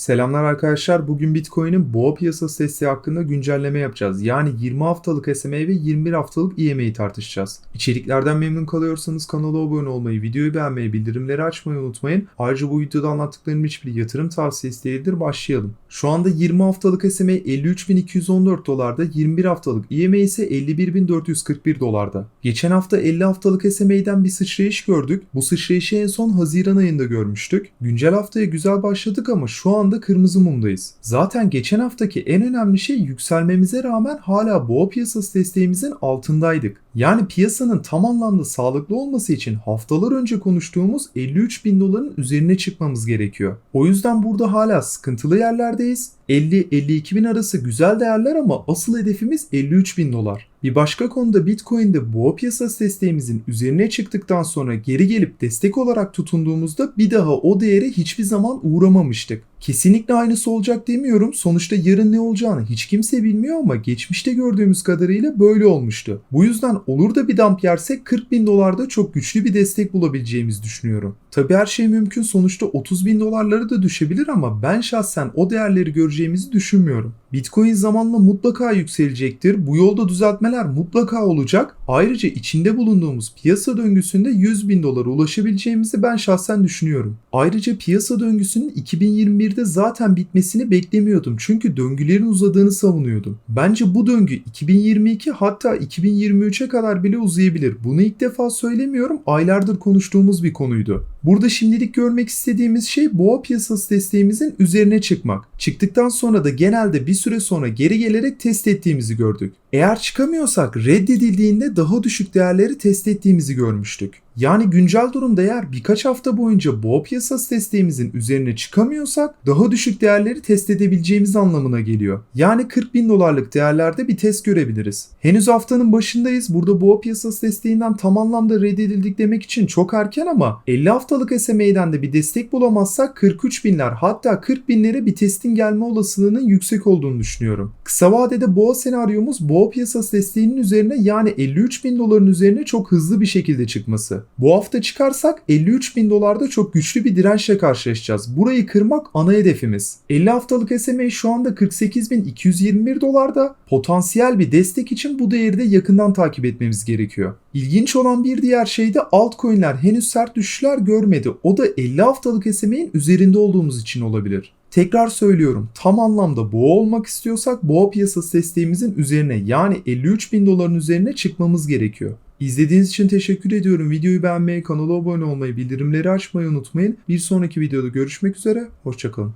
Selamlar arkadaşlar. Bugün Bitcoin'in boğa piyasası desteği hakkında güncelleme yapacağız. Yani 20 haftalık SMA ve 21 haftalık EMA'yı tartışacağız. İçeriklerden memnun kalıyorsanız kanala abone olmayı, videoyu beğenmeyi, bildirimleri açmayı unutmayın. Ayrıca bu videoda anlattıklarım hiçbir yatırım tavsiyesi değildir. Başlayalım. Şu anda 20 haftalık SMA 53.214 dolarda, 21 haftalık EMA ise 51.441 dolarda. Geçen hafta 50 haftalık SMA'den bir sıçrayış gördük. Bu sıçrayışı en son Haziran ayında görmüştük. Güncel haftaya güzel başladık ama şu anda kırmızı mumdayız. Zaten geçen haftaki en önemli şey yükselmemize rağmen hala boğa piyasası desteğimizin altındaydık. Yani piyasanın tam anlamda sağlıklı olması için haftalar önce konuştuğumuz 53 bin doların üzerine çıkmamız gerekiyor. O yüzden burada hala sıkıntılı yerlerdeyiz. 50-52 bin arası güzel değerler ama asıl hedefimiz 53 bin dolar. Bir başka konuda Bitcoin'de boğa piyasası desteğimizin üzerine çıktıktan sonra geri gelip destek olarak tutunduğumuzda bir daha o değere hiçbir zaman uğramamıştık. Kesinlikle aynısı olacak demiyorum. Sonuçta yarın ne olacağını hiç kimse bilmiyor ama geçmişte gördüğümüz kadarıyla böyle olmuştu. Bu yüzden olur da bir dump yersek 40 bin dolarda çok güçlü bir destek bulabileceğimizi düşünüyorum. Tabi her şey mümkün sonuçta 30 bin dolarları da düşebilir ama ben şahsen o değerleri göreceğimizi düşünmüyorum. Bitcoin zamanla mutlaka yükselecektir. Bu yolda düzeltmeler mutlaka olacak. Ayrıca içinde bulunduğumuz piyasa döngüsünde 100 bin dolara ulaşabileceğimizi ben şahsen düşünüyorum. Ayrıca piyasa döngüsünün 2021'de zaten bitmesini beklemiyordum. Çünkü döngülerin uzadığını savunuyordum. Bence bu döngü 2022 hatta 2023'e kadar bile uzayabilir. Bunu ilk defa söylemiyorum. Aylardır konuştuğumuz bir konuydu. Burada şimdilik görmek istediğimiz şey boğa piyasası desteğimizin üzerine çıkmak. Çıktıktan sonra da genelde bir süre sonra geri gelerek test ettiğimizi gördük. Eğer çıkamıyorsak reddedildiğinde daha düşük değerleri test ettiğimizi görmüştük. Yani güncel durumda eğer birkaç hafta boyunca boğa piyasası desteğimizin üzerine çıkamıyorsak daha düşük değerleri test edebileceğimiz anlamına geliyor. Yani 40 bin dolarlık değerlerde bir test görebiliriz. Henüz haftanın başındayız. Burada boğa piyasası desteğinden tam anlamda reddedildik demek için çok erken ama 50 haftalık SMA'den de bir destek bulamazsak 43 binler hatta 40 binlere bir testin gelme olasılığının yüksek olduğunu düşünüyorum. Kısa vadede boğa senaryomuz boğa piyasası desteğinin üzerine yani 53 bin doların üzerine çok hızlı bir şekilde çıkması. Bu hafta çıkarsak 53 bin dolarda çok güçlü bir dirençle karşılaşacağız. Burayı kırmak ana hedefimiz. 50 haftalık SMA şu anda 48.221 dolarda. Potansiyel bir destek için bu değeri de yakından takip etmemiz gerekiyor. İlginç olan bir diğer şey de altcoin'ler henüz sert düşüşler görmedi. O da 50 haftalık SMA'nin üzerinde olduğumuz için olabilir. Tekrar söylüyorum tam anlamda boğa olmak istiyorsak boğa piyasası desteğimizin üzerine yani 53 bin doların üzerine çıkmamız gerekiyor. İzlediğiniz için teşekkür ediyorum. Videoyu beğenmeyi, kanala abone olmayı, bildirimleri açmayı unutmayın. Bir sonraki videoda görüşmek üzere. Hoşçakalın.